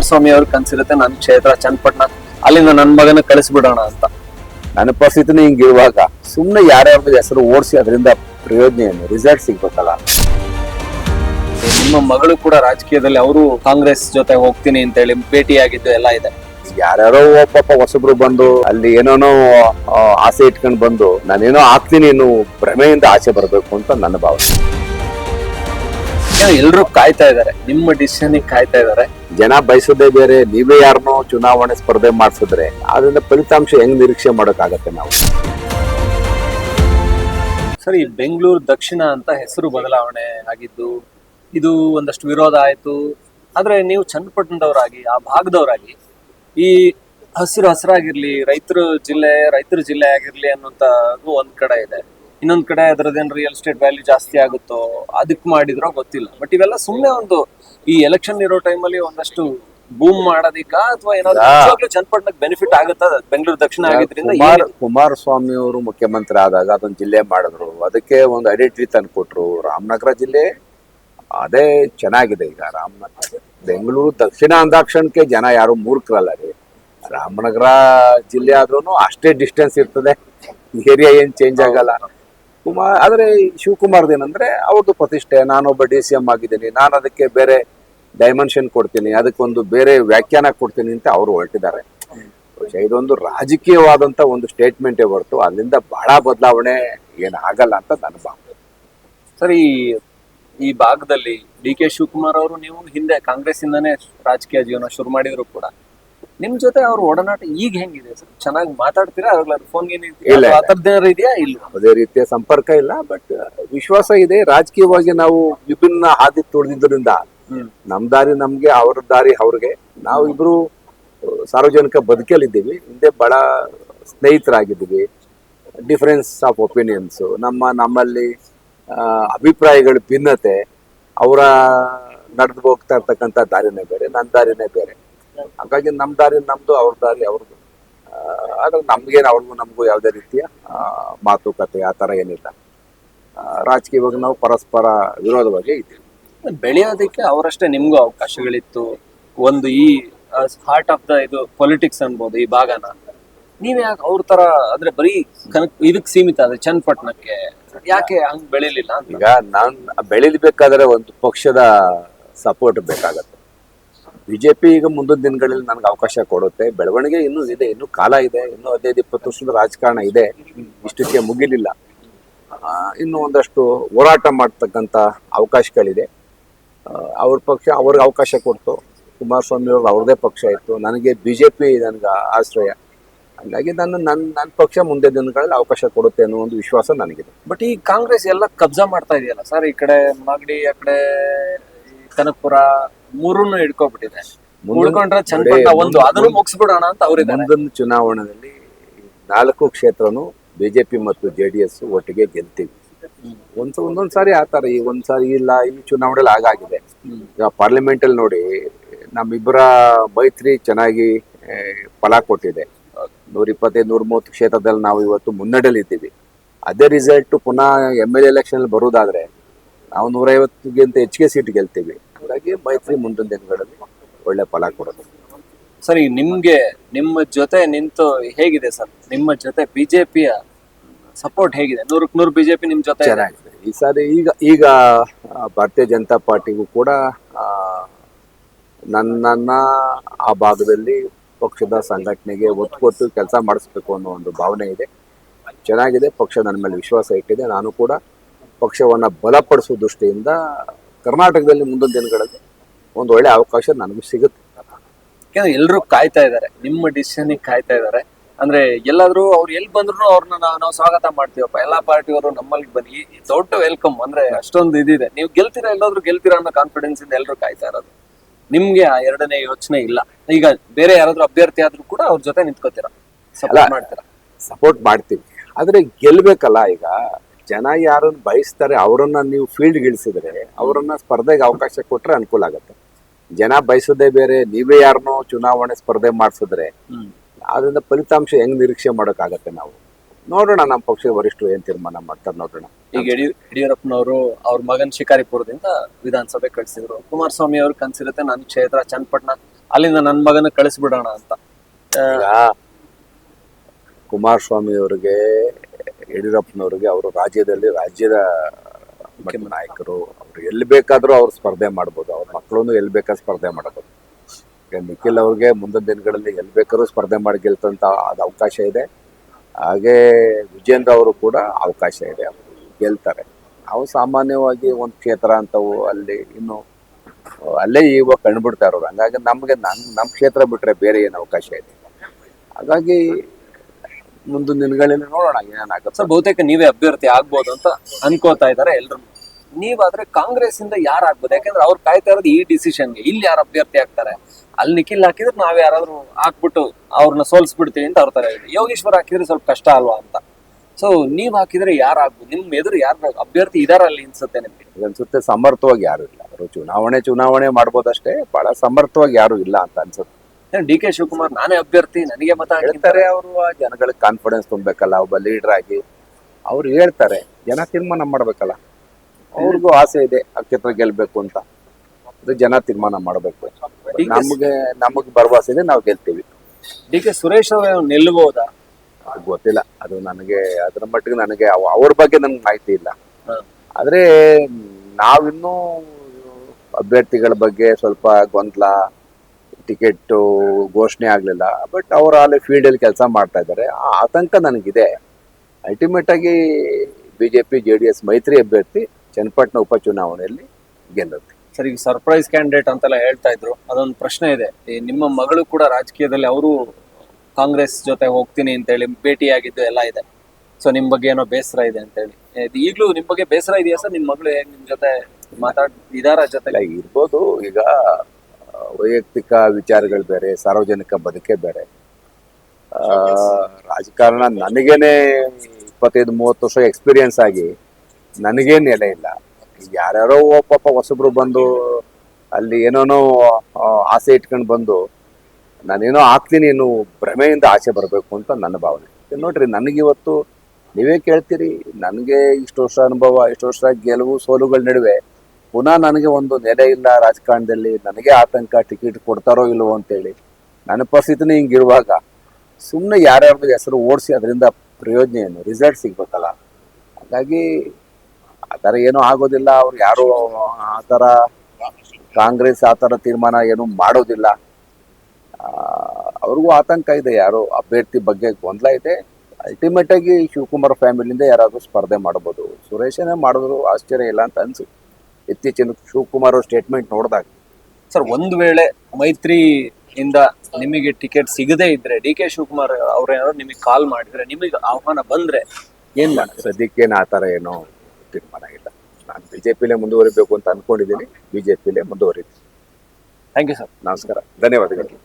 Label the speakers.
Speaker 1: ಕುಮಾರಸ್ವಾಮಿ ಅವ್ರಿಗೆ ಕನ್ಸಿರುತ್ತೆ ನನ್ನ ಕ್ಷೇತ್ರ ಚನ್ನಪಟ್ಟಣ ಅಲ್ಲಿಂದ ನನ್ನ ಮಗನ ಕಳಿಸ್ಬಿಡೋಣ ಅಂತ.
Speaker 2: ನನ್ನ ಪರಿಸ್ಥಿತಿನೇ ಹಿಂಗಿರುವಾಗ ಸುಮ್ಮನೆ ಯಾರ್ಯಾರ್ದು ಹೆಸರು ಓಡಿಸಿ ಅದರಿಂದ ಪ್ರಯೋಜನ ಏನು? ರಿಸಲ್ಟ್ ಸಿಗ್ಬೇಕಲ್ಲ.
Speaker 1: ನಿಮ್ಮ ಮಗಳು ಕೂಡ ರಾಜಕೀಯದಲ್ಲಿ ಅವರು ಕಾಂಗ್ರೆಸ್ ಜೊತೆ ಹೋಗ್ತೀನಿ ಅಂತ ಹೇಳಿ ಭೇಟಿಯಾಗಿದ್ದು ಎಲ್ಲ ಇದೆ.
Speaker 2: ಯಾರ್ಯಾರೋ ಪಾಪ ಹೊಸಬ್ರು ಬಂದು ಅಲ್ಲಿ ಏನೇನೋ ಆಸೆ ಇಟ್ಕೊಂಡು ಬಂದು ನಾನೇನೋ ಆಗ್ತೀನಿ ಇನ್ನು ಭ್ರಮೆಯಿಂದ ಆಸೆ ಬರಬೇಕು ಅಂತ ನನ್ನ ಭಾವನೆ.
Speaker 1: ಎಲ್ಲರೂ ಕಾಯ್ತಾ ಇದ್ದಾರೆ. ನಿಮ್ಮ ಡಿಸಿಷನ್ ಕಾಯ್ತಾ ಇದ್ದಾರೆ.
Speaker 2: ಜನ ಬಯಸೋದೇ ಬೇರೆ, ನೀವೇ ಯಾರನ್ನೋ ಚುನಾವಣೆ ಸ್ಪರ್ಧೆ ಮಾಡಿಸಿದ್ರೆ ಅದರಿಂದ ಫಲಿತಾಂಶ ಹೆಂಗ್ ನಿರೀಕ್ಷೆ ಮಾಡೋಕ್ಕಾಗತ್ತೆ ನಾವು?
Speaker 1: ಸರ್ ಬೆಂಗಳೂರು ದಕ್ಷಿಣ ಅಂತ ಹೆಸರು ಬದಲಾವಣೆ ಆಗಿದ್ದು, ಇದು ಒಂದಷ್ಟು ವಿರೋಧ ಆಯಿತು. ಆದರೆ ನೀವು ಚನ್ನಪಟ್ಟಣದವರಾಗಿ, ಆ ಭಾಗದವರಾಗಿ, ಈ ಹಸಿರು ಹಸಿರಾಗಿರಲಿ, ರೈತರ ಜಿಲ್ಲೆ ರೈತರ ಜಿಲ್ಲೆ ಆಗಿರಲಿ ಅನ್ನೋಂಥದ್ದು ಒಂದು ಕಡೆ ಇದೆ. ಇನ್ನೊಂದ್ ಕಡೆ ಅದರದೇನು ರಿಯಲ್ ಎಸ್ಟೇಟ್ ವ್ಯಾಲ್ಯೂ ಜಾಸ್ತಿ ಆಗುತ್ತೋ ಅದಕ್ಕೆ ಮಾಡಿದ್ರೋ ಗೊತ್ತಿಲ್ಲ. ಬಟ್ ಇವೆಲ್ಲ ಸುಮ್ಮನೆ ಒಂದು ಈ ಎಲೆಕ್ಷನ್ ಇರೋ ಟೈಮಲ್ಲಿ ಒಂದಷ್ಟು ಬೂಮ್ ಮಾಡೋದಿಕ್ಕ ಅಥವಾ ಏನಾದ್ರು ಚನ್ನಪಟ್ಟಣಕ್ಕೆ ಬೆನಿಫಿಟ್ ಆಗುತ್ತಾ? ಬೆಂಗಳೂರು ದಕ್ಷಿಣ ಆಗಿದ್ರಿಂದ
Speaker 2: ಕುಮಾರ್? ಕುಮಾರಸ್ವಾಮಿ ಅವರು ಮುಖ್ಯಮಂತ್ರಿ ಆದಾಗ ಅದೊಂದು ಜಿಲ್ಲೆ ಮಾಡಿದ್ರು. ಅದಕ್ಕೆ ಒಂದು ಐಡೆಂಟಿಟಿ ತಂದು ಕೊಟ್ರು. ರಾಮನಗರ ಜಿಲ್ಲೆ ಅದೇ ಚೆನ್ನಾಗಿದೆ ಈಗ. ರಾಮನಗರ ಬೆಂಗಳೂರು ದಕ್ಷಿಣ ಅಂದಾಕ್ಷಣಕ್ಕೆ ಜನ ಯಾರು ಮೂರ್ಖರಲ್ಲ ರೀ. ರಾಮನಗರ ಜಿಲ್ಲೆ ಆದ್ರೂ ಅಷ್ಟೇ ಡಿಸ್ಟೆನ್ಸ್ ಇರ್ತದೆ. ಏರಿಯಾ ಏನ್ ಚೇಂಜ್ ಆಗಲ್ಲ. ಕುಮಾರ್ ಆದರೆ ಶಿವಕುಮಾರ್ದು ಏನಂದ್ರೆ ಅವ್ರದ್ದು ಪ್ರತಿಷ್ಠೆ, ನಾನೊಬ್ಬ ಡಿ ಸಿ ಎಂ ಆಗಿದ್ದೀನಿ, ನಾನು ಅದಕ್ಕೆ ಬೇರೆ ಡೈಮೆನ್ಷನ್ ಕೊಡ್ತೀನಿ, ಅದಕ್ಕೊಂದು ಬೇರೆ ವ್ಯಾಖ್ಯಾನ ಕೊಡ್ತೀನಿ ಅಂತ ಅವರು ಹೊರಟಿದ್ದಾರೆ. ಇದೊಂದು ರಾಜಕೀಯವಾದಂತ ಒಂದು ಸ್ಟೇಟ್ಮೆಂಟೇ ಹೊರತು ಅಲ್ಲಿಂದ ಬಹಳ ಬದಲಾವಣೆ ಏನಾಗಲ್ಲ ಅಂತ ನನ್ನ ಭಾವನೆ.
Speaker 1: ಸರಿ, ಈ ಭಾಗದಲ್ಲಿ ಡಿ ಕೆ ಶಿವಕುಮಾರ್ ಅವರು ನೀವು ಹಿಂದೆ ಕಾಂಗ್ರೆಸ್ ಇಂದಾನೇ ರಾಜಕೀಯ ಜೀವನ ಶುರು ಮಾಡಿದ್ರು ಕೂಡ. ನಿಮ್ ಜೊತೆ ಅವ್ರ ಒಡನಾಟ ಈಗ ಹೆಂಗಿದೆ ಸರ್? ಚೆನ್ನಾಗಿ ಮಾತಾಡ್ತೀರಾ? ಅವ್ರ ಫೋನ್
Speaker 2: ಇಲ್ಲ.
Speaker 1: ಥರದ್ದೇನಾದ್ರು ಇದೆಯಾ ಇಲ್ಲ?
Speaker 2: ಅದೇ ರೀತಿಯ ಸಂಪರ್ಕ ಇಲ್ಲ ಬಟ್ ವಿಶ್ವಾಸ ಇದೆ. ರಾಜಕೀಯವಾಗಿ ನಾವು ವಿಭಿನ್ನ ಹಾದಿ ತುಳಿದಿದ್ದರಿಂದ ನಮ್ ದಾರಿ ನಮ್ಗೆ ಅವ್ರ ದಾರಿ ಅವ್ರಿಗೆ. ನಾವು ಇಬ್ರು ಅಹ್, ಸಾರ್ವಜನಿಕ ಬದುಕಲಿದ್ದೀವಿ ಹಿಂದೆ ಬಹಳ ಸ್ನೇಹಿತರಾಗಿದ್ದೀವಿ. ಡಿಫರೆನ್ಸ್ ಆಫ್ ಒಪಿನಿಯನ್ಸ್ ನಮ್ಮ ನಮ್ಮಲ್ಲಿ ಆ, ಅಭಿಪ್ರಾಯಗಳ ಭಿನ್ನತೆ. ಅವರ ನಡೆದು ಹೋಗ್ತಾ ಇರ್ತಕ್ಕಂಥ ದಾರಿನೇ ಬೇರೆ ನನ್ನ ದಾರಿನೇ ಬೇರೆ. ಹಾಗಾಗಿ ನಮ್ಮ ದಾರಿ ನಮ್ದು ಅವ್ರ ದಾರಿ ಅವ್ರದ್ದು ಆದ್ರೆ ನಮ್ಗೇನು ಅವ್ರಿಗೂ ನಮಗೂ ಯಾವುದೇ ರೀತಿಯ ಮಾತುಕತೆ ಆ ಥರ ಏನಿಲ್ಲ. ರಾಜಕೀಯವಾಗಿ ನಾವು ಪರಸ್ಪರ ವಿರೋಧವಾಗಿ ಇದ್ದೀವಿ.
Speaker 1: ಬೆಳೆಯೋದಕ್ಕೆ ಅವರಷ್ಟೇ ನಿಮ್ಗೂ ಅವಕಾಶಗಳಿತ್ತು. ಒಂದು ಈ ಹಾರ್ಟ್ ಆಫ್ ದ ಇದು ಪೊಲಿಟಿಕ್ಸ್ ಅನ್ಬೋದು ಈ ಭಾಗನ. ನೀವ್ ಯಾಕೆ ಅವ್ರ ತರ ಅಂದ್ರೆ ಬರೀ ಕನಕ್ ಇದಕ್ ಸೀಮಿತ ಆದ್ರೆ ಚನ್ನಪಟ್ಟಣಕ್ಕೆ ಯಾಕೆ ಹಂಗ್ ಬೆಳಿಲಿಲ್ಲ
Speaker 2: ಈಗ ನಾನ್ ಬೆಳಿಬೇಕಾದ್ರೆ ಒಂದು ಪಕ್ಷದ ಸಪೋರ್ಟ್ ಬೇಕಾಗತ್ತೆ. ಬಿಜೆಪಿ ಈಗ ಮುಂದಿನ ದಿನಗಳಲ್ಲಿ ನನಗೆ ಅವಕಾಶ ಕೊಡುತ್ತೆ. ಬೆಳವಣಿಗೆ ಇನ್ನೂ ಇದೆ, ಇನ್ನೂ ಕಾಲ ಇದೆ, ಇನ್ನೂ ಹದಿನೈದು, ಇಪ್ಪತ್ತು ವರ್ಷದ ರಾಜಕಾರಣ ಇದೆ. ಇಷ್ಟಕ್ಕೆ ಮುಗಿಲಿಲ್ಲ. ಇನ್ನೂ ಒಂದಷ್ಟು ಹೋರಾಟ ಮಾಡ್ತಕ್ಕಂಥ ಅವಕಾಶಗಳಿದೆ. ಅವ್ರ ಪಕ್ಷ ಅವ್ರಿಗೆ ಅವಕಾಶ ಕೊಡ್ತು. ಕುಮಾರಸ್ವಾಮಿ ಅವ್ರದ್ದು ಅವ್ರದೇ ಪಕ್ಷ ಇತ್ತು. ನನಗೆ ಬಿ ಜೆ ಪಿ ನನಗೆ ಆಶ್ರಯ. ಹಾಗಾಗಿ ನಾನು ನನ್ನ ನನ್ನ ಪಕ್ಷ ಮುಂದೆ ದಿನಗಳಲ್ಲಿ ಅವಕಾಶ ಕೊಡುತ್ತೆ ಅನ್ನೋ ಒಂದು ವಿಶ್ವಾಸ ನನಗಿದೆ.
Speaker 1: ಬಟ್ ಈ ಕಾಂಗ್ರೆಸ್ ಎಲ್ಲ ಕಬ್ಜಾ ಮಾಡ್ತಾ ಇದೆಯಲ್ಲ? ಸರ್, ಈ ಕಡೆ ಮಾಗಡಿ, ಆ ಕಡೆ ಕನಕಪುರ ಮೂರನ್ನು ಹಿಡ್ಕೊಬಿಟ್ಟಿದೆ.
Speaker 2: ಮುಂದಿನ-
Speaker 1: ಉಳ್ಕೊಂಡ್ರೆ
Speaker 2: ಚಂದ
Speaker 1: ಒಂದು ಅದನ್ನು ಮುಗಿಸ್ಬಿಡೋಣ ಅಂತ ಅವ್ರಿಗೆ
Speaker 2: ಮುಂದೊಂದು ಚುನಾವಣೆಯಲ್ಲಿ ನಾಲ್ಕು ಕ್ಷೇತ್ರನು ಬಿಜೆಪಿ ಮತ್ತು ಜೆ ಡಿ ಎಸ್ ಒಟ್ಟಿಗೆ ಗೆಲ್ತೀವಿ. ಒಂದ್ ಒಂದೊಂದ್ ಸಾರಿ ಆತರ ಈ ಒಂದ್ ಸಾರಿ ಇಲ್ಲ ಈ ಚುನಾವಣೆಯಲ್ಲಿ ಆಗಾಗಿದೆ. ಈಗ ಪಾರ್ಲಿಮೆಂಟ್ ಅಲ್ಲಿ ನೋಡಿ ನಮ್ಮಿಬ್ಬರ ಮೈತ್ರಿ ಚೆನ್ನಾಗಿ ಫಲ ಕೊಟ್ಟಿದೆ. ನೂರ ಇಪ್ಪತ್ತೈದು ನೂರ ಮೂವತ್ತು ಕ್ಷೇತ್ರದಲ್ಲಿ ನಾವು ಇವತ್ತು ಮುನ್ನಡೆಯಲ್ಲಿದ್ದೀವಿ. ಅದೇ ರಿಸಲ್ಟ್ ಪುನಃ ಎಂ ಎಲ್ ಎಲೆಕ್ಷನ್ ಬರುವುದಾದ್ರೆ ನಾವು ನೂರೈವತ್ತಿಗಿಂತ ಹೆಚ್ಚಿಗೆ ಸೀಟ್ ಗೆಲ್ತೀವಿ. ಹಾಗಾಗಿ ಮೈತ್ರಿ ಮುಂದಿನ ದಿನಗಳಲ್ಲಿ ಒಳ್ಳೆ ಫಲ ಕೊಡುತ್ತೆ.
Speaker 1: ಸರಿ ನಿಮ್ಗೆ ನಿಮ್ಮ ಜೊತೆ ನಿಂತು ಹೇಗಿದೆ ಸರ್? ನಿಮ್ಮ ಜೊತೆ ಬಿಜೆಪಿಯ ಸಪೋರ್ಟ್ ಹೇಗಿದೆ? ನೂರಕ್ಕೆ ನೂರು ಬಿಜೆಪಿ ನಿಮ್ ಜೊತೆ ಇದೆ.
Speaker 2: ಚೆನ್ನಾಗಿದೆ. ಈ ಸಾರಿ ಈಗ ಈಗ ಆ, ಭಾರತೀಯ ಜನತಾ ಪಾರ್ಟಿಗೂ ಕೂಡ ಆ, ನನ್ನನ್ನ ಆ ಭಾಗದಲ್ಲಿ ಪಕ್ಷದ ಸಂಘಟನೆಗೆ ಒತ್ತು ಕೊಟ್ಟು ಕೆಲಸ ಮಾಡಿಸ್ಬೇಕು ಅನ್ನೋ ಒಂದು ಭಾವನೆ ಇದೆ. ಚೆನ್ನಾಗಿದೆ. ಪಕ್ಷ ನನ್ನ ಮೇಲೆ ವಿಶ್ವಾಸ ಇಟ್ಟಿದೆ. ನಾನು ಕೂಡ ಪಕ್ಷವನ್ನು ಬಲಪಡಿಸುವ ದೃಷ್ಟಿಯಿಂದ ಕರ್ನಾಟಕದಲ್ಲಿ ಮುಂದಿನ ದಿನಗಳಲ್ಲಿ ಒಂದು ಒಳ್ಳೆ ಅವಕಾಶ ನನಗೂ ಸಿಗುತ್ತೆ.
Speaker 1: ಯಾಕಂದ್ರೆ ಎಲ್ಲರೂ ಕಾಯ್ತಾ ಇದ್ದಾರೆ ನಿಮ್ಮ ಡಿಸಿಷನ್ ಕಾಯ್ತಾ ಇದ್ದಾರೆ. ಅಂದ್ರೆ ಎಲ್ಲಾದ್ರೂ ಅವ್ರು ಎಲ್ಲಿ ಬಂದ್ರು ಅವ್ರನ್ನ ನಾವು ಸ್ವಾಗತ ಮಾಡ್ತೀವಪ್ಪ. ಎಲ್ಲಾ ಪಾರ್ಟಿಯವರು ನಮ್ಮಲ್ಲಿ ಬನ್ನಿ. ದೊಡ್ಡ ವೆಲ್ಕಮ್ ಅಂದ್ರೆ ಅಷ್ಟೊಂದು ಇದಿದೆ. ನೀವು ಗೆಲ್ತೀರಾ ಎಲ್ಲಾದ್ರೂ ಗೆಲ್ತೀರಾ ಅನ್ನೋ ಕಾನ್ಫಿಡೆನ್ಸ್ ಇಂದ ಎಲ್ಲರೂ ಕಾಯ್ತಾ ಇರೋದು. ನಿಮ್ಗೆ ಆ ಎರಡನೇ ಯೋಚನೆ ಇಲ್ಲ. ಈಗ ಬೇರೆ ಯಾರಾದ್ರೂ ಅಭ್ಯರ್ಥಿ ಆದ್ರೂ ಕೂಡ ಅವ್ರ ಜೊತೆ ನಿಂತ್ಕೋತೀರಾ. ಸಪೋರ್ಟ್ ಮಾಡ್ತೀರಾ?
Speaker 2: ಸಪೋರ್ಟ್ ಮಾಡ್ತೀವಿ. ಆದ್ರೆ ಗೆಲ್ಬೇಕಲ್ಲ ಈಗ? ಜನ ಯಾರನ್ನ ಬಯಸ್ತಾರೆ ಅವರನ್ನ ನೀವು ಫೀಲ್ಡ್ ಇಳಿಸಿದ್ರೆ ಅವರನ್ನ ಸ್ಪರ್ಧೆಗೆ ಅವಕಾಶ ಕೊಟ್ರೆ ಅನುಕೂಲ ಆಗುತ್ತೆ. ಜನ ಬಯಸೋದೇ ಬೇರೆ ನೀವೇ ಯಾರನ್ನೋ ಚುನಾವಣೆ ಸ್ಪರ್ಧೆ ಮಾಡಿಸಿದ್ರೆ ಅದರಿಂದ ಫಲಿತಾಂಶ ಹೆಂಗ್ ನಿರೀಕ್ಷೆ ಮಾಡೋಕ್ಕಾಗತ್ತೆ ನಾವು? ನೋಡೋಣ ನಮ್ಮ ಪಕ್ಷದ ವರಿಷ್ಠರು ಏನ್ ತೀರ್ಮಾನ ಮಾಡ್ತಾರೆ ನೋಡೋಣ.
Speaker 1: ಈಗ ಯಡಿಯೂ- ಯಡಿಯೂರಪ್ಪನವರು ಅವ್ರ ಮಗನ್ ಶಿಕಾರಿಪುರದಿಂದ ವಿಧಾನಸಭೆ ಕಳಿಸಿದ್ರು. ಕುಮಾರಸ್ವಾಮಿ ಅವ್ರ ಕನ್ಸಿರುತ್ತೆ ನನ್ನ ಕ್ಷೇತ್ರ ಚನ್ನಪಟ್ಟಣ ಅಲ್ಲಿಂದ ನನ್ನ ಮಗನ ಕಳಿಸ್ಬಿಡೋಣ ಅಂತ.
Speaker 2: ಕುಮಾರಸ್ವಾಮಿ ಅವರಿಗೆ ಯಡಿಯೂರಪ್ಪನವರಿಗೆ ಅವರು ರಾಜ್ಯದಲ್ಲಿ ರಾಜ್ಯದ ಮುಖ್ಯ ನಾಯಕರು ಅವರು ಎಲ್ಲಿ ಬೇಕಾದರೂ ಅವ್ರು ಸ್ಪರ್ಧೆ ಮಾಡ್ಬೋದು. ಅವ್ರ ಮಕ್ಕಳನ್ನು ಎಲ್ಲಿ ಬೇಕಾದ್ರೂ ಸ್ಪರ್ಧೆ ಮಾಡ್ಬೋದು. ಈಗ ನಿಖಿಲ್ ಅವ್ರಿಗೆ ಮುಂದಿನ ದಿನಗಳಲ್ಲಿ ಎಲ್ಲಿ ಬೇಕಾದ್ರೂ ಸ್ಪರ್ಧೆ ಮಾಡಿ ಗೆಲ್ತಂತ ಅದು ಅವಕಾಶ ಇದೆ. ಹಾಗೆ ವಿಜೇಂದ್ರ ಅವರು ಕೂಡ ಅವಕಾಶ ಇದೆ. ಅವರು ಗೆಲ್ತಾರೆ. ನಾವು ಸಾಮಾನ್ಯವಾಗಿ ಒಂದು ಕ್ಷೇತ್ರ ಅಂತವು ಅಲ್ಲಿ ಇನ್ನು ಅಲ್ಲೇ ಇವಾಗ ಕಂಡುಬಿಡ್ತಾ ಇರೋರು. ಹಂಗಾಗಿ ನಮಗೆ ನನ್ನ ನಮ್ಮ ಕ್ಷೇತ್ರ ಬಿಟ್ಟರೆ ಬೇರೆ ಏನು ಅವಕಾಶ ಇದೆ. ಹಾಗಾಗಿ ಮುಂದಿನ ದಿನಗಳಲ್ಲಿ ನೋಡೋಣ ಏನಾಗುತ್ತೆ
Speaker 1: ಸರ್ ಬಹುತೇಕ ನೀವೇ ಅಭ್ಯರ್ಥಿ ಆಗ್ಬೋದು ಅಂತ ಅನ್ಕೋತಾ ಇದ್ದಾರೆ ಎಲ್ರು. ನೀವಾದ್ರೆ ಕಾಂಗ್ರೆಸ್ ಇಂದ ಯಾರು ಆಗ್ಬೋದು? ಯಾಕಂದ್ರೆ ಅವ್ರು ಕಾಯ್ತಾ ಇರೋದು ಈ ಡಿಸಿಷನ್ಗೆ ಇಲ್ಲಿ ಯಾರು ಅಭ್ಯರ್ಥಿ ಆಗ್ತಾರೆ? ಅಲ್ಲಿ ನಿಖಿಲ್ ಹಾಕಿದ್ರೆ ನಾವ್ ಯಾರಾದ್ರೂ ಹಾಕ್ಬಿಟ್ಟು ಅವ್ರನ್ನ ಸೋಲ್ಸ್ಬಿಡ್ತೀವಿ ಅಂತ ಅವ್ರ ತರ ಇದೆ. ಯೋಗೇಶ್ವರ್ ಹಾಕಿದ್ರೆ ಸ್ವಲ್ಪ ಕಷ್ಟ ಅಲ್ವಾ ಅಂತ. ಸೊ ನೀವ್ ಹಾಕಿದ್ರೆ ಯಾರು ಆಗ್ಬೋದು? ನಿಮ್ ಎದುರು ಯಾರು ಅಭ್ಯರ್ಥಿ ಇದಾರ ಅಲ್ಲಿ ಅನ್ಸುತ್ತೆ ನಿಮ್ಗೆ?
Speaker 2: ಅನ್ಸುತ್ತೆ ಸಮರ್ಥವಾಗಿ ಯಾರು ಇಲ್ಲ. ಅವರು ಚುನಾವಣೆ ಚುನಾವಣೆ ಮಾಡ್ಬೋದಷ್ಟೇ ಬಹಳ ಸಮರ್ಥವಾಗಿ ಯಾರು ಇಲ್ಲ ಅಂತ ಅನ್ಸುತ್ತೆ.
Speaker 1: ಡಿ ಕೆ ಶಿವಕುಮಾರ್ ನಾನೇ ಅಭ್ಯರ್ಥಿ ನನಗೆ ಮತ
Speaker 2: ಹೇಳ್ತಾರೆ ಅವರು ಜನಗಳಿಗೆ ಕಾನ್ಫಿಡೆನ್ಸ್ ತುಂಬಬೇಕಲ್ಲ ಒಬ್ಬ ಲೀಡರ್ ಆಗಿ. ಅವ್ರು ಹೇಳ್ತಾರೆ ಜನ ತೀರ್ಮಾನ ಮಾಡ್ಬೇಕಲ್ಲ. ಅವ್ರಿಗೂ ಆಸೆ ಇದೆ ಆ ಕ್ಷೇತ್ರ ಗೆಲ್ಬೇಕು ಅಂತ. ಅದು ಜನ ತೀರ್ಮಾನ ಮಾಡಬೇಕು. ನಮ್ಗೆ ನಮಗ್ ಭರವಸೆ ಇದೆ ನಾವು ಗೆಲ್ತೀವಿ.
Speaker 1: ಡಿ ಕೆ ಸುರೇಶ್ ಅವರು ನಿಲ್ಬಹುದಾ
Speaker 2: ಅದು ಗೊತ್ತಿಲ್ಲ. ಅದು ನನಗೆ ಅದ್ರ ಮಟ್ಟಿಗೆ ನನಗೆ ಅವ- ಅವ್ರ ಬಗ್ಗೆ ನನ್ಗೆ ಮಾಹಿತಿ ಇಲ್ಲ. ಆದ್ರೆ ನಾವಿನ್ನೂ ಅಭ್ಯರ್ಥಿಗಳ ಬಗ್ಗೆ ಸ್ವಲ್ಪ ಗೊಂದಲ ಟಿಕೆಟ್ ಘೋಷಣೆ ಆಗಲಿಲ್ಲ. ಬಟ್ ಅವರು ಅಲ್ಲಿ ಫೀಲ್ಡ್ ಅಲ್ಲಿ ಕೆಲಸ ಮಾಡ್ತಾ ಇದ್ದಾರೆ. ಆ ಆತಂಕ ನನಗಿದೆ. ಅಲ್ಟಿಮೇಟ್ ಆಗಿ ಬಿಜೆಪಿ ಜೆ ಡಿ ಎಸ್ ಮೈತ್ರಿ ಅಭ್ಯರ್ಥಿ ಚನ್ನಪಟ್ಟಣ ಉಪಚುನಾವಣೆಯಲ್ಲಿ ಗೆಲ್ಲುತ್ತೆ.
Speaker 1: ಸರ್ ಈಗ ಸರ್ಪ್ರೈಸ್ ಕ್ಯಾಂಡಿಡೇಟ್ ಅಂತೆಲ್ಲ ಹೇಳ್ತಾ ಇದ್ರು. ಅದೊಂದು ಪ್ರಶ್ನೆ ಇದೆ. ಈ ನಿಮ್ಮ ಮಗಳು ಕೂಡ ರಾಜಕೀಯದಲ್ಲಿ ಅವರು ಕಾಂಗ್ರೆಸ್ ಜೊತೆ ಹೋಗ್ತೀನಿ ಅಂತ ಹೇಳಿ ಭೇಟಿಯಾಗಿದ್ದು ಎಲ್ಲ ಇದೆ. ಸೊ ನಿಮ್ಮ ಬಗ್ಗೆ ಏನೋ ಬೇಸರ ಇದೆ ಅಂತ ಹೇಳಿ ಈಗ್ಲೂ ನಿಮ್ ಬಗ್ಗೆ ಬೇಸರ ಇದೆಯಾ ಸರ್? ನಿಮ್ಮ ಮಗಳು ನಿಮ್ಮ ನಿಮ್ ಜೊತೆ ಮಾತಾಡ್ ಇದಾರ ಜೊತೆ
Speaker 2: ಇರ್ಬೋದು. ಈಗ ವೈಯಕ್ತಿಕ ವಿಚಾರಗಳು ಬೇರೆ ಸಾರ್ವಜನಿಕ ಬದುಕೆ ಬೇರೆ. ರಾಜಕಾರಣ ನನಗೇನೆ ಇಪ್ಪತ್ತೈದು ಮೂವತ್ತು ವರ್ಷ ಎಕ್ಸ್ಪೀರಿಯನ್ಸ್ ಆಗಿ ನನಗೇನು ಎಲೆ ಇಲ್ಲ. ಯಾರ್ಯಾರೋ ಪಾಪ ಹೊಸಬ್ರು ಬಂದು ಅಲ್ಲಿ ಏನೋ ಆಸೆ ಇಟ್ಕೊಂಡು ಬಂದು ನಾನೇನೋ ಆಗ್ತೀನಿ ಏನು ಭ್ರಮೆಯಿಂದ ಆಸೆ ಬರಬೇಕು ಅಂತ ನನ್ನ ಭಾವನೆ. ನೋಡ್ರಿ ನನಗಿವತ್ತು ನೀವೇ ಕೇಳ್ತೀರಿ ನನಗೆ ಇಷ್ಟು ವರ್ಷ ಅನುಭವ ಇಷ್ಟು ವರ್ಷ ಗೆಲುವು ಸೋಲುಗಳ ನಡುವೆ ಪುನಃ ನನಗೆ ಒಂದು ನೆಲೆ ಇಲ್ಲ ರಾಜಕಾರಣದಲ್ಲಿ, ನನಗೆ ಆತಂಕ, ಟಿಕೆಟ್ ಕೊಡ್ತಾರೋ ಇಲ್ವೋ ಅಂತೇಳಿ ನನ್ನ ಪರಿಸ್ಥಿತಿನೇ ಹಿಂಗಿರುವಾಗ ಸುಮ್ಮನೆ ಯಾರ್ಯಾರ್ದು ಹೆಸರು ಓಡಿಸಿ ಅದರಿಂದ ಪ್ರಯೋಜನ ಏನು ರಿಸಲ್ಟ್ ಸಿಗ್ಬೇಕಲ್ಲ. ಹಾಗಾಗಿ ಆ ಥರ ಏನೂ ಆಗೋದಿಲ್ಲ, ಅವ್ರು ಯಾರು ಆ ಥರ ಕಾಂಗ್ರೆಸ್ ಆ ಥರ ತೀರ್ಮಾನ ಏನು ಮಾಡೋದಿಲ್ಲ. ಅವ್ರಿಗೂ ಆತಂಕ ಇದೆ, ಯಾರು ಅಭ್ಯರ್ಥಿ ಬಗ್ಗೆ ಗೊಂದಲ ಇದೆ. ಅಲ್ಟಿಮೇಟಾಗಿ ಶಿವಕುಮಾರ್ ಫ್ಯಾಮಿಲಿಯಿಂದ ಯಾರಾದರೂ ಸ್ಪರ್ಧೆ ಮಾಡ್ಬೋದು. ಸುರೇಶನೇ ಮಾಡಿದ್ರು ಆಶ್ಚರ್ಯ ಇಲ್ಲ ಅಂತ ಅನ್ಸುತ್ತೆ. ಇತ್ತೀಚಿನ ಶಿವಕುಮಾರ್ ಅವ್ರ ಸ್ಟೇಟ್ಮೆಂಟ್ ನೋಡಿದಾಗ
Speaker 1: ಸರ್ ಒಂದು ವೇಳೆ ಮೈತ್ರಿ ಇಂದ ನಿಮಗೆ ಟಿಕೆಟ್ ಸಿಗದೇ ಇದ್ರೆ ಡಿ ಕೆ ಶಿವಕುಮಾರ್ ಅವ್ರೇನಾದ್ರು ನಿಮಗೆ ಕಾಲ್ ಮಾಡಿದ್ರೆ ನಿಮಗೆ ಆಹ್ವಾನ ಬಂದ್ರೆ ಏನ್ ಮಾಡ್ತಾರೆ?
Speaker 2: ಸದ್ಯಕ್ಕೇನು ಆ ಥರ ಏನೋ ತೀರ್ಮಾನ ಇಲ್ಲ. ನಾನು ಬಿಜೆಪಿಲೇ ಮುಂದುವರಿಬೇಕು ಅಂತ ಅನ್ಕೊಂಡಿದ್ದೀನಿ. ಬಿಜೆಪಿಲೇ ಮುಂದುವರಿತೀನಿ.
Speaker 1: ಥ್ಯಾಂಕ್ ಯು ಸರ್
Speaker 2: ನಮಸ್ಕಾರ. ಧನ್ಯವಾದಗಳು.